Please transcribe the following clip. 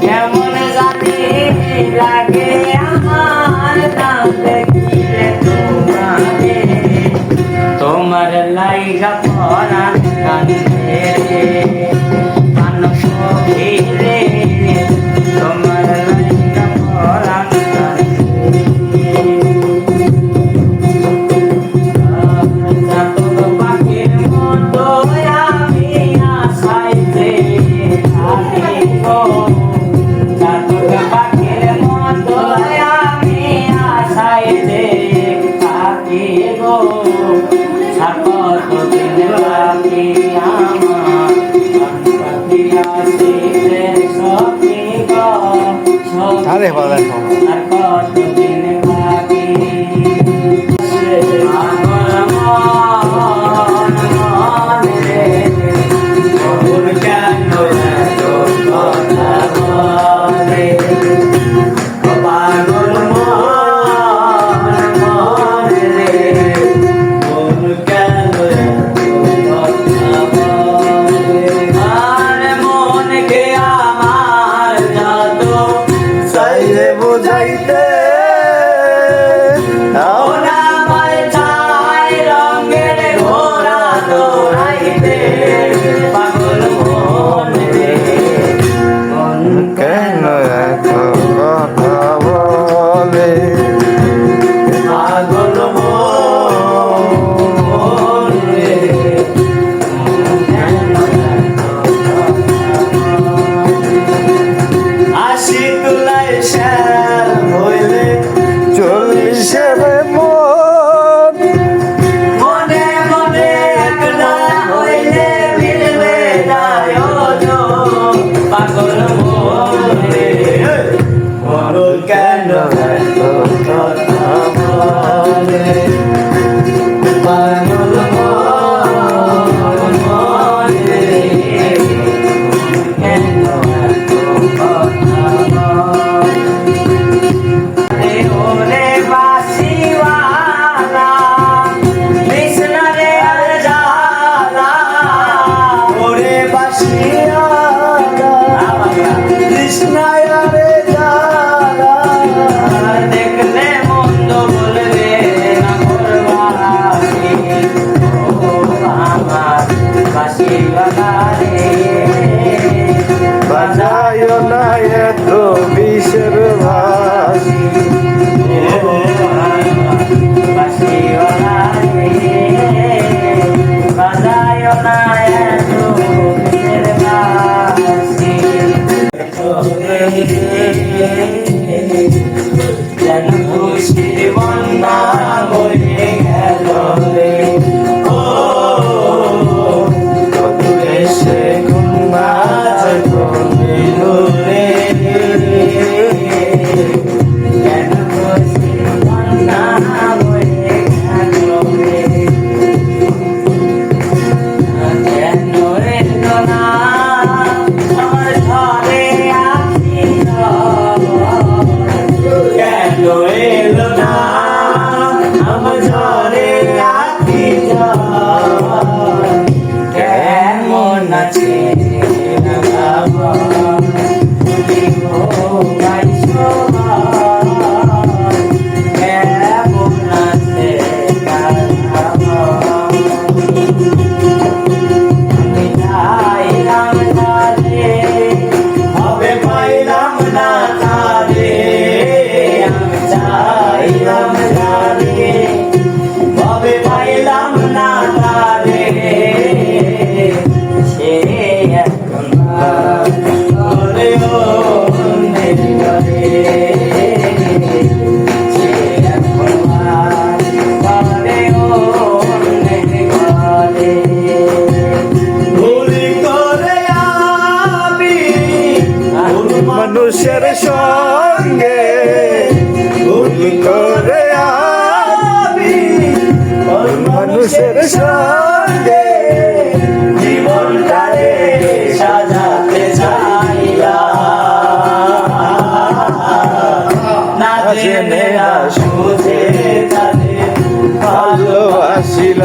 কেমন জানি লাগে আমার নাম দেখিলে তোমারে তোমার লাইগা পরাণ কান্দে মানুষ ভিড়ে তোমার লাইগা পরাণ Oh আরে বাবা Bye, Lord. তুমি আমার মানুষের সঙ্গে জীবনটারে সাজাতে চাইলাম। না জেনে আসুঝে তাদের ভালোবাসিলাম।